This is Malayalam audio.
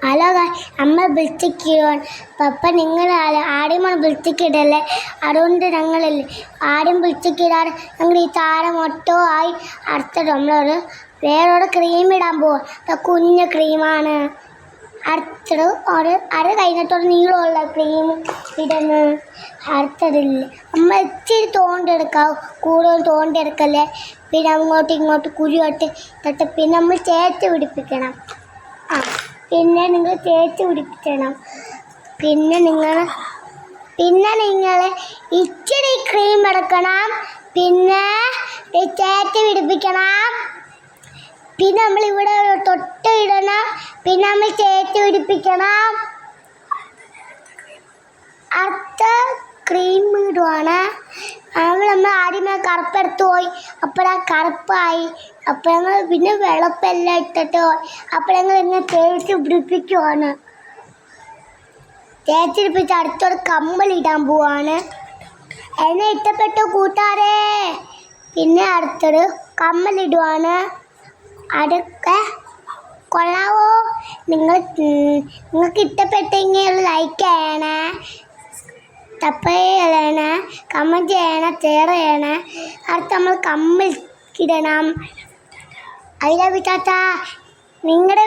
ഹലോ അമ്മ വിളിച്ചിക്കോ പപ്പ നിങ്ങൾ ആദ്യം വിളിച്ചിക്കിടല്ലേ അതുകൊണ്ട് ഞങ്ങളല്ലേ ആദ്യം വിളിച്ചിട്ടിടാൻ ഞങ്ങൾ ഈ താരം മൊട്ടോ ആയി അടുത്തത് നമ്മളൊരു വേറൊരു ക്രീം ഇടാൻ പോവാ. കുഞ്ഞ ക്രീമാണ് അടുത്തത് ഒരു അര കഴിഞ്ഞിട്ടൊരു നീളമുള്ള ക്രീം ഇടുന്നു അടുത്തതില്ല അമ്മ ഇച്ചിരി തോണ്ടെടുക്കാം കൂടുതൽ തോണ്ടെടുക്കല്ലേ പിന്നെ അങ്ങോട്ടും ഇങ്ങോട്ടും കുരുവട്ട് ഇട്ടിട്ട് പിന്നെ നമ്മൾ ചേച്ചി പിടിപ്പിക്കണം. ആ. പിന്നെ നിങ്ങൾ തേച്ച് പിടിപ്പിക്കണം. പിന്നെ നിങ്ങൾ പിന്നെ നിങ്ങൾ ഇച്ചിരി ക്രീം എടുക്കണം. പിന്നെ തേച്ച് പിടിപ്പിക്കണം. പിന്നെ നമ്മൾ ഇവിടെ തൊട്ട് ഇടണം. പിന്നെ നമ്മൾ തേച്ച് പിടിപ്പിക്കണം. അടുത്ത ക്രീം ഇടുവാണ്. നമ്മൾ നമ്മൾ ആദ്യമേ കറുപ്പെടുത്ത് പോയി. അപ്പോഴാ കറുപ്പായി. അപ്പോൾ ഞങ്ങൾ പിന്നെ വെളുപ്പെല്ലാം ഇട്ടിട്ട് പോയി. അപ്പോൾ ഞങ്ങൾ ഇങ്ങനെ തേച്ച് പിടിപ്പിക്കുവാണ്. തേച്ച് പിടിപ്പിച്ച് അടുത്തൊരു കമ്മൽ ഇടാൻ പോവാണ്. എന്നെ ഇഷ്ടപ്പെട്ടു കൂട്ടാരേ പിന്നെ അടുത്തൊരു കമ്മലിടുവാണ് അടുക്ക കൊള്ളാവോ? നിങ്ങൾ നിങ്ങൾക്ക് ഇഷ്ടപ്പെട്ടെങ്കിൽ ലൈക്ക് തപ്പയണേ കമന്റ് ചെയ്യണേ ഷെയർ ചെയ്യണേ. അടുത്ത് നമ്മൾ കമ്മിൽ ഇടണം അതിലെ വിട്ടാത്ത നിങ്ങളുടെ